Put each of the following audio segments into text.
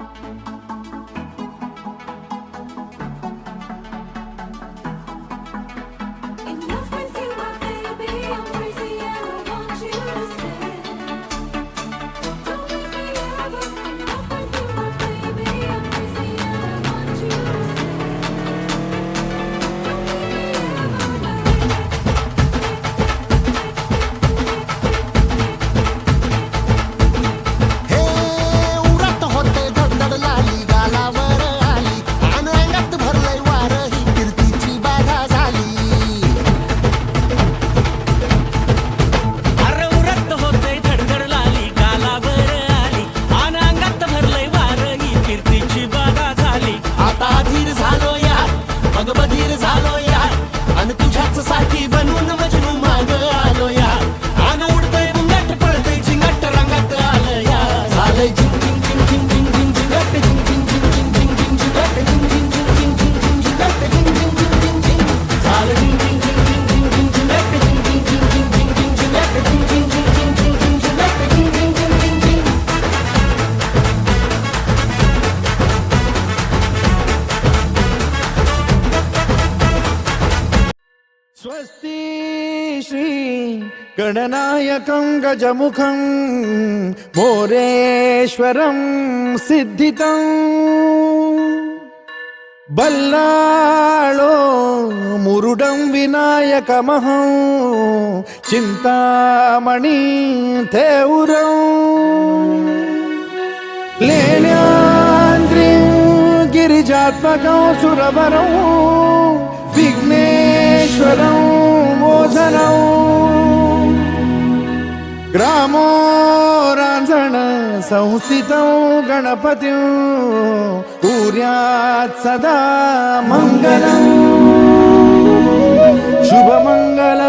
you स्वस्ति श्री गणनायकं गजमुखं मोरेश्वरं सिद्धितम् बल्लाळो मुरुडं विनायकमहं चिन्तामणि थेउरं लेण्याद्रिं गिरिजात्मकं सुरवरं विघ्नेश्वरं मोचनं ग्रामो रांझण संस्थित गणपती कुर्यात् सदा मङ्गलम्। शुभमङ्गल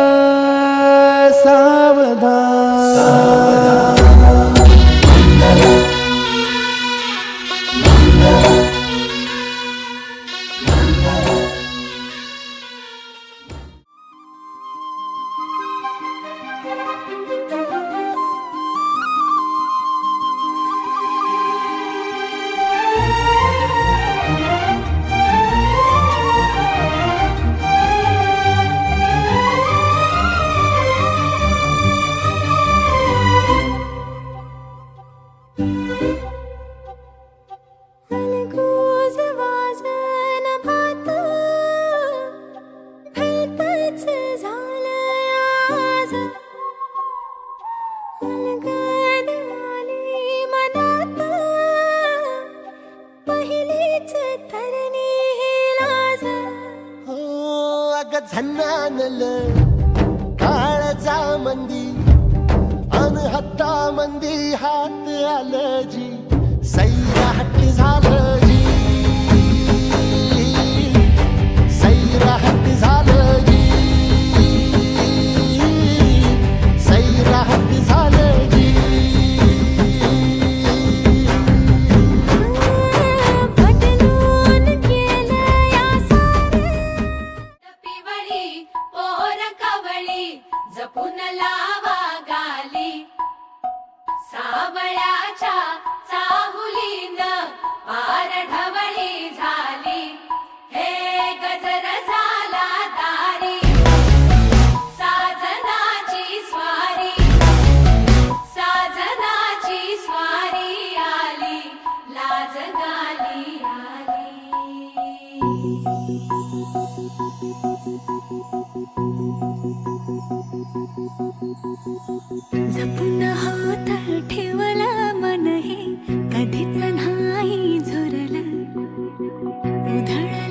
झन्नानल काळजा मंदी अन हत्ता मंदी हात आलं जी सैरा हट्ट जपून लावा गाली. सावळ्याच्या चाहुलीन पार ढवळी 有的人。